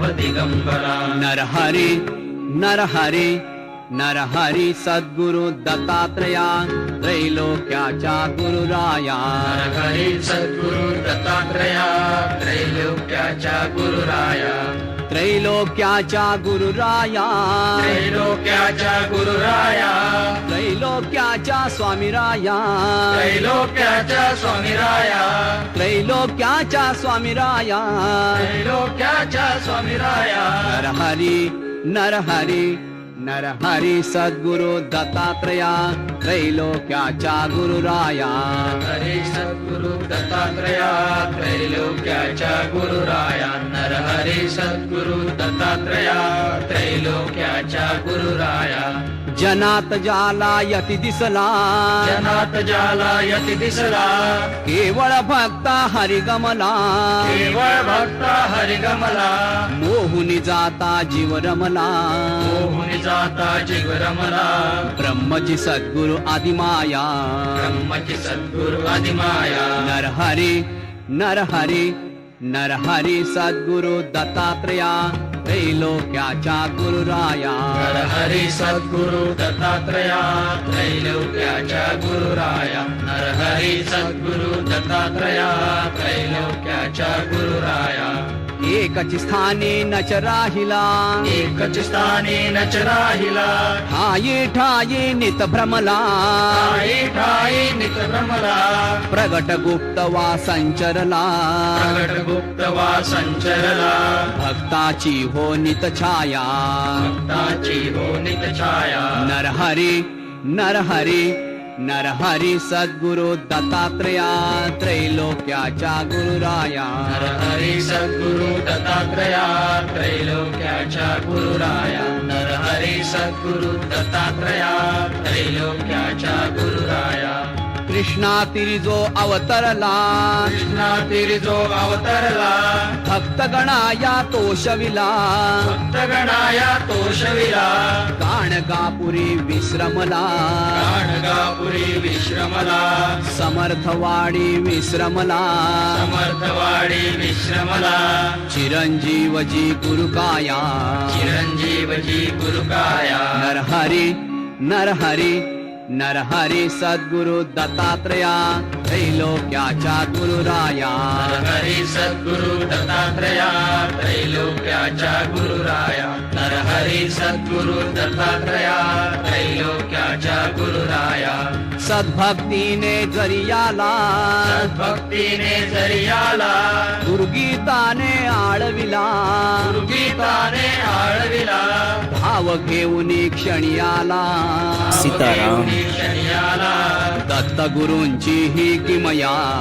दिगंबरा नरहरी नरहरी नरहरी सद्गुरु दत्तात्रया त्रैलोक्याच्या गुरुराया। हरी सद्गुरु दत्तात्रया त्रैलोक्याच्या गुरुराया। त्रैलोक्याच्या गुरुराया। त्रैलोक्याच्या गुरुराया। त्रैलोक्याच्या स्वामीराया. त्रैलोक्याच्या स्वामीराया. त्रैलोक्याच्या स्वामीराया. त्रैलोक्याच्या स्वामीराया. नरहरी नरहरी नरहरी सद्गुरु दत्तात्रया. त्रैलोक्याच्या गुरुराया. हरी सद्गुरु दत्तात्रया. त्रैलोक्याच्या गुरुराया. नर हरी सद्गुरु दत्तात्रया. त्रैलोक्याच्या गुरुराया. जनात जाला यती दिसला। जनात जाला यति दिसला। केवळ भक्त हरिगमला। केवळ भक्त हरिगमला। मोहुनी जाता जीव रमला मोहुनी जाता जीवरमला। ब्रह्मची सद्गुरु आदिमाया ब्रह्मची सद्गुरु आदिमाया नरहरी नरहरी नरहरी सद्गुरु दत्तात्रया। त्रैलोक्याच्या गुरुराया। नर हरी सद्गुरु दत्तात्रया। त्रैलोक्याच्या गुरुराया। नर हरी सद्गुरु दत्तात्रया। त्रैलोक्याच्या गुरुराया। एकच स्थानी नच राहिला एकच स्थानी नच राहिला ठाये ठाये नित भ्रमला ठाई ठाई नित भ्रमला प्रगट गुप्त वा संचरला प्रगट गुप्त वा संचरला भक्ताची हो नित छाया भक्ताची हो नित छाया नरहरी नरहरी नरहरी सद्गुरु दत्तात्रया त्रैलोक्याच्या गुरुराया. नर हरी सद्गुरु दत्तात्रया त्रैलोक्याच्या गुरुराया. नर हरी सद्गुरु दत्तात्रया त्रैलोक्याच्या गुरुराया. कृष्णातील जो अवतरला. कृष्णा तीरी जो अवतरला. भक्तगणाया तोषविला. भक्तगणाया तोषविला. गाणगापुरी विश्रमला. गाणगापुरी विश्रमला. समर्थवाडी विश्रमला. समर्थवाडी विश्रमला. चिरंजीवजी गुरुकाया. चिरंजीवजी गुरुकाया. नरहरी नरहरी नरहरी सद्गुरु दत्तात्रया त्रैलोक्याच्या गुरुराया। नर हरी सद्गुरु दत्तात्रया त्रैलोक्याच्या गुरुराया। नर हरी सद्गुरु दत्तात्रया त्रैलोक्याच्या गुरुराया। सद्भक्तीने जरियाला। भक्तीने जरियाला। दुर्गीताने आळविला। दुर्गीताने घेऊन क्षणी आला. सीताराम. दत्त गुरूंची ही किमया.